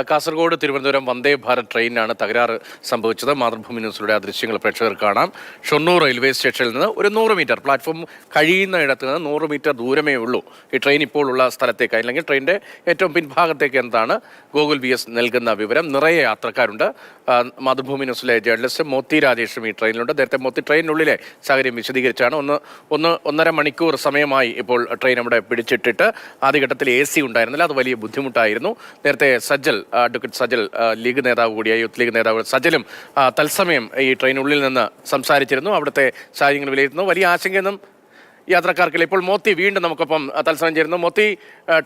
കാസർഗോഡ് തിരുവനന്തപുരം വന്ദേ ഭാരത് ട്രെയിനിനാണ് തകരാറ് സംഭവിച്ചത്. മാതൃഭൂമി ന്യൂസിലൂടെ ആ ദൃശ്യങ്ങൾ പ്രേക്ഷകർ കാണാം. ഷൊർണൂർ റെയിൽവേ സ്റ്റേഷനിൽ നിന്ന് ഒരു നൂറ് മീറ്റർ പ്ലാറ്റ്ഫോം കഴിയുന്ന ഇടത്ത് നിന്ന് നൂറ് മീറ്റർ ദൂരമേ ഉള്ളൂ. ഈ ട്രെയിൻ ഇപ്പോൾ ഉള്ള സ്ഥലത്തേക്ക് അല്ലെങ്കിൽ ട്രെയിനിന്റെ ഏറ്റവും പിൻഭാഗത്തേക്ക് എന്താണ് ഗൂഗിൾ വി എസ് നൽകുന്ന വിവരം. നിറയെ യാത്രക്കാരുണ്ട്. മാതൃഭൂമി ന്യൂസിലെ ജേർണലിസ്റ്റ് മോത്തി രാജേഷും ഈ ട്രെയിനിലുണ്ട്. നേരത്തെ മോത്തി ട്രെയിനിനുള്ളിലെ സാഹചര്യം വിശദീകരിച്ചാണ്. ഒന്ന് ഒന്ന് ഒന്നര മണിക്കൂർ സമയമായി ഇപ്പോൾ ട്രെയിൻ അവിടെ പിടിച്ചിട്ടിട്ട് ആദ്യഘട്ടത്തിൽ എ സി ഉണ്ടായിരുന്നില്ല. അത് വലിയ ബുദ്ധിമുട്ടായിരുന്നു. നേരത്തെ സജ്ജൽ അഡ്വക്കേറ്റ് സജൽ ലീഗ് നേതാവ് കൂടിയായ യൂത്ത് ലീഗ് നേതാവ് സജലും തത്സമയം ഈ ട്രെയിനുള്ളിൽ നിന്ന് സംസാരിച്ചിരുന്നു. അവിടുത്തെ സാഹചര്യങ്ങൾ വിലയിരുത്തുന്നു. വലിയ ആശങ്കയൊന്നും യാത്രക്കാർക്കില്ല. ഇപ്പോൾ മോത്തി വീണ്ടും നമുക്കൊപ്പം തത്സമയം ചേരുന്നു. മോത്തി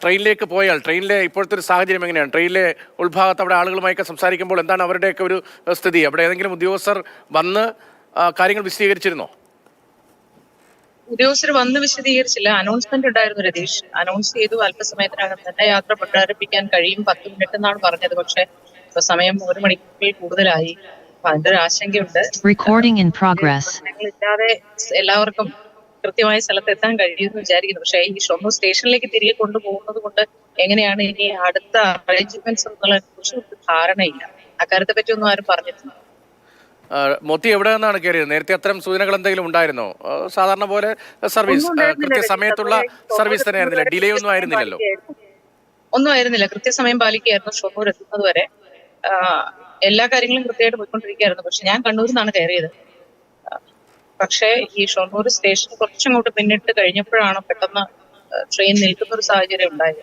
ട്രെയിനിലേക്ക് പോയാൽ ട്രെയിനിലെ ഇപ്പോഴത്തെ ഒരു സാഹചര്യം എങ്ങനെയാണ്? ട്രെയിനിലെ ഉൾഭാഗത്ത് അവിടെ ആളുകളുമായൊക്കെ സംസാരിക്കുമ്പോൾ എന്താണ് അവരുടെയൊക്കെ ഒരു സ്ഥിതി? അവിടെ ഏതെങ്കിലും ഉദ്യോഗസ്ഥർ വന്ന് കാര്യങ്ങൾ വിശദീകരിച്ചിരുന്നോ? ഉദ്യോഗസ്ഥർ വന്ന് വിശദീകരിച്ചില്ല. അനൗൺസ്മെന്റ് ഉണ്ടായിരുന്നു രതീഷ്. അനൗൺസ് ചെയ്തു. അല്പസമയത്തിനകം തന്നെ യാത്ര പുനരാരംഭിക്കാൻ കഴിയും. പത്ത് മിനിറ്റ് എന്നാണ് പറഞ്ഞത്. പക്ഷെ ഇപ്പൊ സമയം ഒരു മണിക്കൂറിൽ കൂടുതലായി. അപ്പൊ അതിന്റെ ഒരു ആശങ്കയുണ്ട്. റെക്കോർഡിംഗ് ഇൻ പ്രോഗ്രസ് ഇല്ലാതെ എല്ലാവർക്കും കൃത്യമായ സ്ഥലത്ത് എത്താൻ കഴിയുമെന്ന് വിചാരിക്കുന്നു. പക്ഷേ ഈ ഷൊർണൂർ സ്റ്റേഷനിലേക്ക് തിരികെ കൊണ്ടുപോകുന്നത് കൊണ്ട് എങ്ങനെയാണ് ഇനി അടുത്ത അറേഞ്ച്മെന്റ്സ് എന്നുള്ളതിനെ കുറിച്ച് ധാരണയില്ല. അക്കാര്യത്തെ പറ്റി ഒന്നും ആരും പറഞ്ഞിട്ടില്ല. മോത്തി എവിടെ നിന്നാണ് കയറിയത്? നേരത്തെ അത്തരം സൂചനകൾ എന്തെങ്കിലും ഉണ്ടായിരുന്നോ? സാധാരണ പോലെ സർവീസ് കൃത്യസമയത്തുള്ള സർവീസ് തന്നെ ആയിരുന്നില്ല ഡിലേ ഒന്നും ആയിരുന്നില്ലല്ലോ. ഒന്നും ആയിരുന്നില്ല. കൃത്യസമയം പാലിക്കുകയായിരുന്നു. ഷൊർണൂർ എത്തുന്നത് വരെ. എല്ലാ കാര്യങ്ങളും കൃത്യമായിട്ട് പോയിക്കൊണ്ടിരിക്കുകയായിരുന്നു. പക്ഷെ ഞാൻ കണ്ണൂരിൽ നിന്നാണ് കയറിയത് പക്ഷേ ഈ ഷൊർണൂർ സ്റ്റേഷൻ കുറച്ചങ്ങോട്ട് പിന്നിട്ട് കഴിഞ്ഞപ്പോഴാണ് പെട്ടെന്ന് ട്രെയിൻ നിൽക്കുന്ന ഒരു സാഹചര്യം ഉണ്ടായത്.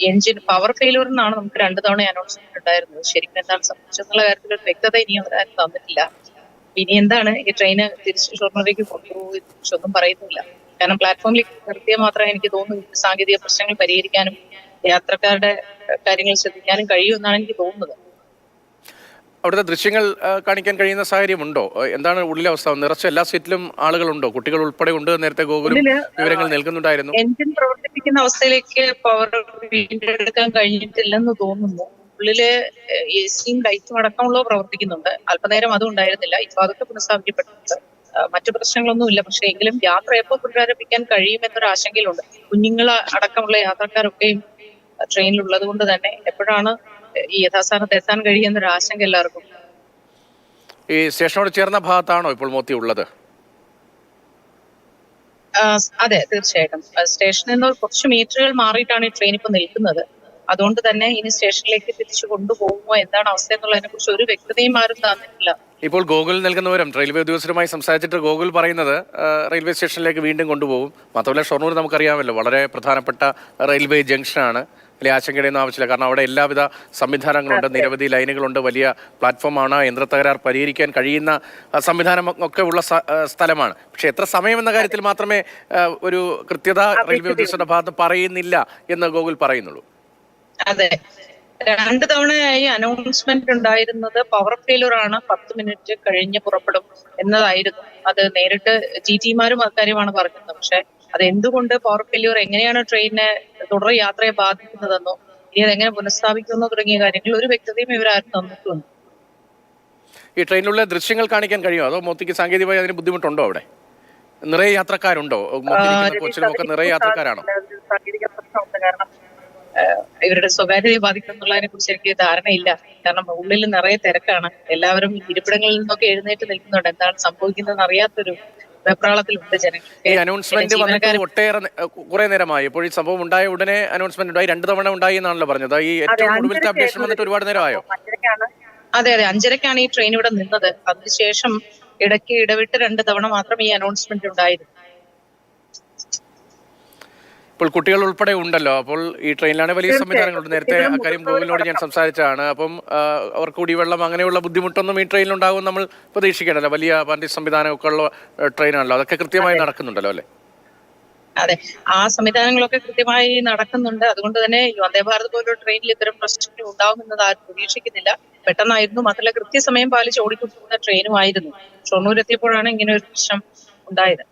എഞ്ചിൻ പവർ ഫെയിലൂർ എന്നാണ് നമുക്ക് രണ്ടു തവണ അനൗൺസ്മെന്റ് ഉണ്ടായിരുന്നത്. ശരിക്കും എന്താണ് സംഭവിച്ചെന്നുള്ള കാര്യത്തിൽ ഒരു വ്യക്തത ഇനി അവരാരും തന്നിട്ടില്ല. ഇനി എന്താണ്? ഈ ട്രെയിന് തിരിച്ച് ഷൊർണൂരിലേക്ക് കൊണ്ടുപോകും ഒന്നും പറയുന്നില്ല. കാരണം പ്ലാറ്റ്ഫോമിൽ നിർത്തിയാൽ മാത്രമേ എനിക്ക് തോന്നുന്നു സാങ്കേതിക പ്രശ്നങ്ങൾ പരിഹരിക്കാനും യാത്രക്കാരുടെ കാര്യങ്ങൾ ശ്രദ്ധിക്കാനും കഴിയുമെന്നാണ് എനിക്ക് തോന്നുന്നത്. അവിടുത്തെ ദൃശ്യങ്ങൾ കാണിക്കാൻ കഴിയുന്ന സാഹചര്യമുണ്ടോ? എന്താണ് ഉള്ളിലെ അവസ്ഥ? നിറച്ച എല്ലാ സീറ്റിലും ആളുകളുണ്ടോ? കുട്ടികൾ ഉൾപ്പെടെ ഉണ്ട് നേരത്തെ ഗോകുലും വിവരങ്ങൾ നൽകുന്നുണ്ടായിരുന്നു. എഞ്ചിൻ പ്രവർത്തിപ്പിക്കുന്ന അവസ്ഥയിലേക്ക് പവർ വീണ്ടെടുക്കാൻ കഴിഞ്ഞിട്ടില്ലെന്ന് തോന്നുന്നു. ഉള്ളിൽ എ സിയും ലൈറ്റും അടക്കമുള്ളവ പ്രവർത്തിക്കുന്നുണ്ട്. അല്പനേരം അതും ഉണ്ടായിരുന്നില്ല. ഇപ്പൊ അതൊക്കെ പുനഃസ്ഥാപിക്കപ്പെട്ടിട്ടുണ്ട്. മറ്റു പ്രശ്നങ്ങളൊന്നുമില്ല പക്ഷെ എങ്കിലും യാത്ര എപ്പോൾ പുനരാരംഭിക്കാൻ കഴിയുമെന്നൊരു ആശങ്കയിലുണ്ട്. കുഞ്ഞുങ്ങൾ അടക്കമുള്ള യാത്രക്കാരൊക്കെയും ട്രെയിനിലുള്ളത് കൊണ്ട് തന്നെ എപ്പോഴാണ് യഥാസ്ഥാനത്ത് എത്താൻ കഴിയുന്നൊരു ആശങ്ക എല്ലാവർക്കും. ഈ സ്റ്റേഷനോട് ചേർന്ന ഭാഗത്താണോ ഇപ്പോൾ മോത്തി ഉള്ളത്? അതെ തീർച്ചയായിട്ടും. സ്റ്റേഷനിൽ നിന്ന് കുറച്ച് മീറ്ററുകൾ മാറിയിട്ടാണ് ഈ ട്രെയിൻ ഇപ്പൊ നിൽക്കുന്നത്. അതുകൊണ്ട് തന്നെ ഇനി സ്റ്റേഷനിലേക്ക് തിരിച്ചു കൊണ്ടുപോകുമോ എന്താണ് അവസ്ഥ എന്നുള്ളതിനെ കുറിച്ച് ഒരു വ്യക്തതയും ആരും തന്നിട്ടില്ല. ഇപ്പോൾ ഗോകുൽ നൽകുന്ന വിവരം റെയിൽവേ ഉദ്യോഗസ്ഥരുമായി സംസാരിച്ചിട്ട് ഗോകുൽ പറയുന്നത് റെയിൽവേ സ്റ്റേഷനിലേക്ക് വീണ്ടും കൊണ്ടുപോകും. മാത്രമല്ല ഷൊർണൂർ നമുക്കറിയാമല്ലോ വളരെ പ്രധാനപ്പെട്ട റെയിൽവേ ജംഗ്ഷനാണ്. വലിയ ആശങ്കയുടെയൊന്നും ആവശ്യമില്ല. കാരണം അവിടെ എല്ലാവിധ സംവിധാനങ്ങളുണ്ട്. നിരവധി ലൈനുകളുണ്ട്. വലിയ പ്ലാറ്റ്ഫോമാണ്. യന്ത്രത്തകരാർ പരിഹരിക്കാൻ കഴിയുന്ന സംവിധാനം ഒക്കെ ഉള്ള സ്ഥലമാണ്. പക്ഷെ എത്ര സമയം എന്ന കാര്യത്തിൽ മാത്രമേ ഒരു കൃത്യത റെയിൽവേ ഉദ്യോഗസ്ഥരുടെ ഭാഗത്ത് പറയുന്നില്ല എന്ന് ഗോകുൽ പറയുന്നുള്ളൂ. അതെ. രണ്ട് തവണയായി അനൗൺസ്മെന്റ് ഉണ്ടായിരുന്നത് പവർ ഫെയിലർ ആണ്. പത്ത് മിനിറ്റ് കഴിഞ്ഞ് പുറപ്പെടും എന്നതായിരുന്നു. അത് നേരിട്ട് ജി ടിമാരും അക്കാര്യമാണ് പറഞ്ഞത്. പക്ഷെ അത് എന്തുകൊണ്ട് പവർ ഫെയിലർ എങ്ങനെയാണ് ട്രെയിനിനെ തുടർ യാത്രയെ ബാധിക്കുന്നതെന്നോ ഇനി അതെങ്ങനെ പുനഃസ്ഥാപിക്കുമെന്നോ തുടങ്ങിയ കാര്യങ്ങൾ ഒരു വ്യക്തതയും ഇവരാരും തന്നിട്ടുണ്ട് ഈ ട്രെയിനിലുള്ള ദൃശ്യങ്ങൾ കാണിക്കാൻ കഴിയുമോ? അതോ മോത്തിക്ക് സാങ്കേതികമായി അതിന് ബുദ്ധിമുട്ടുണ്ടോ അവിടെ? നിറയെ യാത്രക്കാരുണ്ടോ? മോത്തിരിക്കുന്ന കോച്ചിലും ഒക്കെ നിറയെ യാത്രക്കാരാണോ? കാരണം ഇവരുടെ സ്വകാര്യതയെ ബാധിക്കുന്നുള്ളതിനെ കുറിച്ച് എനിക്ക് ധാരണയില്ല. കാരണം ഉള്ളിൽ നിറയെ തിരക്കാണ്. എല്ലാവരും ഇരിപ്പിടങ്ങളിൽ നിന്നൊക്കെ എഴുന്നേറ്റ് നിൽക്കുന്നുണ്ട്. എന്താണ് സംഭവിക്കുന്നത് അറിയാത്തൊരു വെപ്രാളത്തിലുണ്ട് ജനങ്ങൾ. ഈ അനൗൺസ്മെന്റ് വന്നിട്ട് ഒട്ടേറെ കുറെ നേരമായി. ഇപ്പോൾ ഈ സംഭവം ഉണ്ടായ ഉടനെ അനൗൺസ്മെന്റ് ഉണ്ടായി. രണ്ട് തവണ ഉണ്ടായി എന്നാണല്ലോ പറഞ്ഞത്. ഈ ഏറ്റവും ഒടുവിലത്തെ അപ്ഡേഷൻ വന്നിട്ട് ഒരുപാട് നേരമായോ? അതെ അതെ. അഞ്ചരക്കാണ് ഈ ട്രെയിൻ ഇവിടെ നിന്നത്. അതിനുശേഷം ഇടയ്ക്ക് ഇടവിട്ട് രണ്ട് തവണ മാത്രം ഈ അനൗൺസ്മെന്റ് ഉണ്ടായിരുന്നു. ഇപ്പോൾ കുട്ടികൾ ഉൾപ്പെടെ ഉണ്ടല്ലോ. അപ്പോൾ ഈ ട്രെയിനിലാണ് വലിയ സംവിധാനങ്ങളുണ്ട്. നേരത്തെ അക്കാര്യം ഗൂഗിളിനോട് ഞാൻ സംസാരിച്ചതാണ്. അപ്പം അവർക്ക് കുടിവെള്ളം അങ്ങനെയുള്ള ബുദ്ധിമുട്ടൊന്നും ഈ ട്രെയിനിൽ ട്രെയിനിലുണ്ടാകും നമ്മൾ പ്രതീക്ഷിക്കേണ്ടല്ലോ. വലിയ വണ്ടി സംവിധാനമൊക്കെ ഉള്ള ട്രെയിനാണല്ലോ. അതൊക്കെ കൃത്യമായി നടക്കുന്നുണ്ടല്ലോ അല്ലേ? അതെ. ആ സംവിധാനങ്ങളൊക്കെ കൃത്യമായി നടക്കുന്നുണ്ട്. അതുകൊണ്ട് തന്നെ വന്ദേ ഭാരത് പോലുള്ള ട്രെയിനിൽ ഇത്തരം പ്രശ്നങ്ങൾ ഉണ്ടാവുമെന്നത് ആരും പ്രതീക്ഷിക്കുന്നില്ല. പെട്ടെന്നായിരുന്നു. മാത്രമല്ല കൃത്യസമയം പാലിച്ച് ഓടിക്കൊണ്ടിരുന്ന ട്രെയിനുമായിരുന്നു. ഷൊർണൂർ എത്തിയപ്പോഴാണ് ഇങ്ങനെ ഒരു പ്രശ്നം ഉണ്ടായത്.